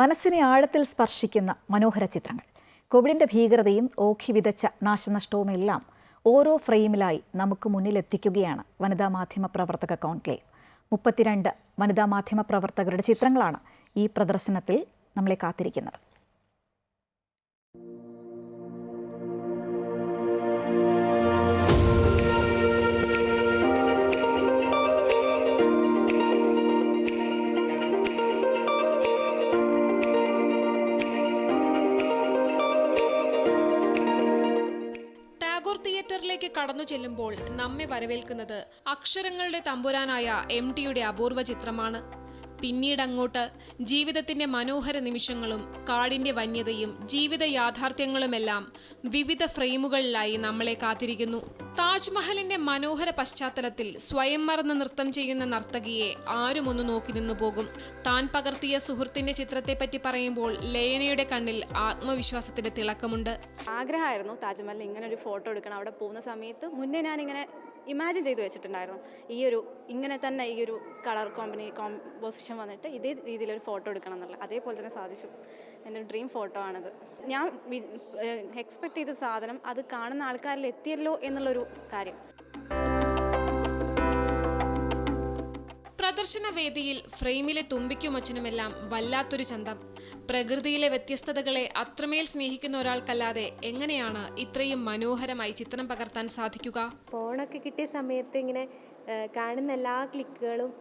മനസ്സിനെ ആഴത്തിൽ സ്പർശിക്കുന്ന മനോഹര ചിത്രങ്ങൾ. കോവിഡിന്റെ ഭീകരതയും ഓഖി വിതച്ച നാശനഷ്ടവുമെല്ലാം ഓരോ ഫ്രെയിമിലായി നമുക്ക് മുന്നിലെത്തിക്കുകയാണ് വനിതാ മാധ്യമ പ്രവർത്തക കോൺക്ലേവ്. മുപ്പത്തിരണ്ട് വനിതാ മാധ്യമ പ്രവർത്തകരുടെ ചിത്രങ്ങളാണ് ഈ പ്രദർശനത്തിൽ നമ്മളെ കാത്തിരിക്കുന്നത്. തിയേറ്ററിലേക്ക് കടന്നു ചെല്ലുമ്പോൾ നമ്മെ വരവേൽക്കുന്നത് അക്ഷരങ്ങളുടെ തമ്പുരാനായ എം ടിയുടെ അപൂർവ ചിത്രമാണ്. പിന്നീട് അങ്ങോട്ട് ജീവിതത്തിന്റെ മനോഹര നിമിഷങ്ങളും കാടിന്റെ വന്യതയും ജീവിത യാഥാർത്ഥ്യങ്ങളുമെല്ലാം വിവിധ ഫ്രെയിമുകളിലായി നമ്മളെ കാത്തിരിക്കുന്നു. താജ്മഹലിന്റെ മനോഹര പശ്ചാത്തലത്തിൽ സ്വയം മറന്ന് നൃത്തം ചെയ്യുന്ന നർത്തകിയെ ആരും ഒന്ന് നോക്കി നിന്നു പോകും. താൻ പകർത്തിയ സുഹൃത്തിന്റെ ചിത്രത്തെപ്പറ്റി പറയുമ്പോൾ ലയനയുടെ കണ്ണിൽ ആത്മവിശ്വാസത്തിന്റെ തിളക്കമുണ്ട്. ആഗ്രഹമായിരുന്നു താജ്മഹലിൽ ഇങ്ങനെ ഒരു ഫോട്ടോ എടുക്കണം. അവിടെ പോകുന്ന സമയത്ത് മുന്നേ ഞാനിങ്ങനെ ഇമാജിൻ ചെയ്ത് വെച്ചിട്ടുണ്ടായിരുന്നു. ഈ ഒരു ഇങ്ങനെ തന്നെ ഈ ഒരു കളർ കോമ്പിനി കോമ്പോസിഷൻ വന്നിട്ട് ഇതേ രീതിയിലൊരു ഫോട്ടോ എടുക്കണം എന്നുള്ളത്. അതേപോലെ തന്നെ സാധിച്ചു. എന്റെ ഡ്രീം ഫോട്ടോ ആണത്. ഞാൻ എക്സ്പെക്ട് ചെയ്ത സാധനം അത് കാണുന്ന ആൾക്കാരിൽ എത്തിയല്ലോ എന്നുള്ളൊരു കാര്യം. പ്രദർശന വേദിയിൽ ഫ്രെയിമിലെ തുമ്പിക്കും അച്ഛനുമെല്ലാം വല്ലാത്തൊരു ചന്തം. പ്രകൃതിയിലെ വ്യത്യസ്തതകളെ അത്രമേൽ സ്നേഹിക്കുന്ന ഒരാൾക്കല്ലാതെ എങ്ങനെയാണ് ഇത്രയും മനോഹരമായി ചിത്രം പകർത്താൻ സാധിക്കുക? ഫോണൊക്കെ കിട്ടിയ സമയത്ത് ഇങ്ങനെ കാണുന്ന എല്ലാ ക്ലിക്കുകളും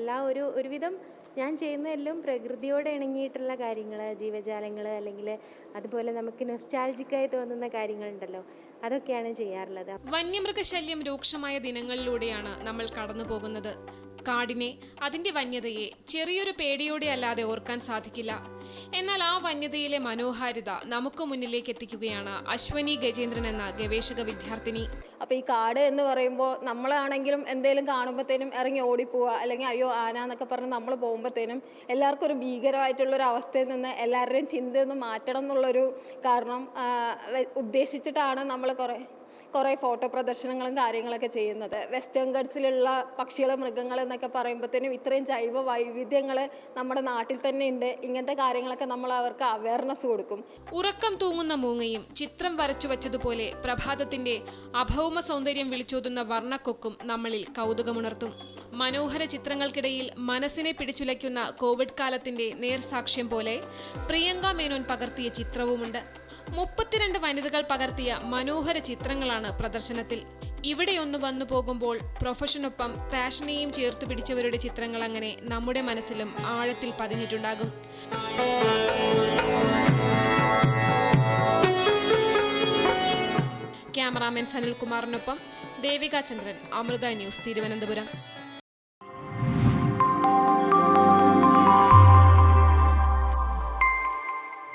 എല്ലാ ഒരു ഒരുവിധം ഞാൻ ചെയ്യുന്നതെല്ലാം പ്രകൃതിയോട് ഇണങ്ങിയിട്ടുള്ള കാര്യങ്ങൾ ജീവജാലങ്ങൾ അല്ലെങ്കിൽ അതുപോലെ നമുക്ക് നൊസ്റ്റാൾജിക്കായി തോന്നുന്ന കാര്യങ്ങളുണ്ടല്ലോ. അതൊക്കെയാണ് ചെയ്യാറുള്ളത്. വന്യമൃഗശല്യം രൂക്ഷമായ ദിനങ്ങളിലൂടെയാണ് നമ്മൾ കടന്നു പോകുന്നത്. കാടിനെ അതിന്റെ വന്യതയെ ചെറിയൊരു പേടിയോടെ അല്ലാതെ ഓർക്കാൻ സാധിക്കില്ല. എന്നാൽ ആ വന്യതയിലെ മനോഹാരിത നമുക്ക് മുന്നിലേക്ക് എത്തിക്കുകയാണ് അശ്വനി ഗജേന്ദ്രൻ എന്ന ഗവേഷക വിദ്യാർത്ഥിനി. അപ്പോൾ ഈ കാട് എന്ന് പറയുമ്പോൾ നമ്മളാണെങ്കിലും എന്തെങ്കിലും കാണുമ്പോഴത്തേനും ഇറങ്ങി ഓടിപ്പോവുക അല്ലെങ്കിൽ അയ്യോ ആന എന്നൊക്കെ പറഞ്ഞ് നമ്മൾ പോകുമ്പോഴത്തേനും എല്ലാവർക്കും ഒരു ഭീകരമായിട്ടുള്ള ഒരു അവസ്ഥയിൽ നിന്ന് എല്ലാവരുടെയും ചിന്ത ഒന്ന് മാറ്റണം എന്നുള്ളൊരു കാരണം ഉദ്ദേശിച്ചിട്ടാണ് നമ്മൾ കുറേ കുറേ ഫോട്ടോ പ്രദർശനങ്ങളും കാര്യങ്ങളൊക്കെ ചെയ്യുന്നത്. വെസ്റ്റേൺ ഗഡ്സിലുള്ള പക്ഷികൾ മൃഗങ്ങൾ എന്നൊക്കെ പറയുമ്പോഴത്തേനും ഇത്രയും ജൈവ വൈവിധ്യങ്ങൾ നമ്മുടെ നാട്ടിൽ തന്നെ ഉണ്ട്. ഇങ്ങനത്തെ കാര്യങ്ങളൊക്കെ നമ്മൾ അവർക്ക് അവയർനെസ് കൊടുക്കും. ഉറക്കം തൂങ്ങുന്ന മൂങ്ങയും ചിത്രം വരച്ചു വച്ചതുപോലെ പ്രഭാതത്തിന്റെ അഭൗമ സൗന്ദര്യം വിളിച്ചോതുന്ന വർണക്കൊക്കും നമ്മളിൽ കൗതുകമുണർത്തും. മനോഹര ചിത്രങ്ങൾക്കിടയിൽ മനസ്സിനെ പിടിച്ചുലയ്ക്കുന്ന കോവിഡ് കാലത്തിന്റെ നേർസാക്ഷ്യം പോലെ പ്രിയങ്ക മേനോൻ പകർത്തിയ ചിത്രവുമുണ്ട്. മുപ്പത്തിരണ്ട് വനിതകൾ പകർത്തിയ മനോഹര ചിത്രങ്ങളാണ് പ്രദർശനത്തിൽ. ഇവിടെയൊന്ന് വന്നു പോകുമ്പോൾ പ്രൊഫഷനൊപ്പം പാഷനെയും ചേർത്തു പിടിച്ചവരുടെ ചിത്രങ്ങൾ അങ്ങനെ നമ്മുടെ മനസ്സിലും ആഴത്തിൽ പതിഞ്ഞിട്ടുണ്ടാകും. ക്യാമറാമാൻ സനിൽകുമാറിനൊപ്പം ദേവിക ചന്ദ്രൻ അമൃത ന്യൂസ് തിരുവനന്തപുരം.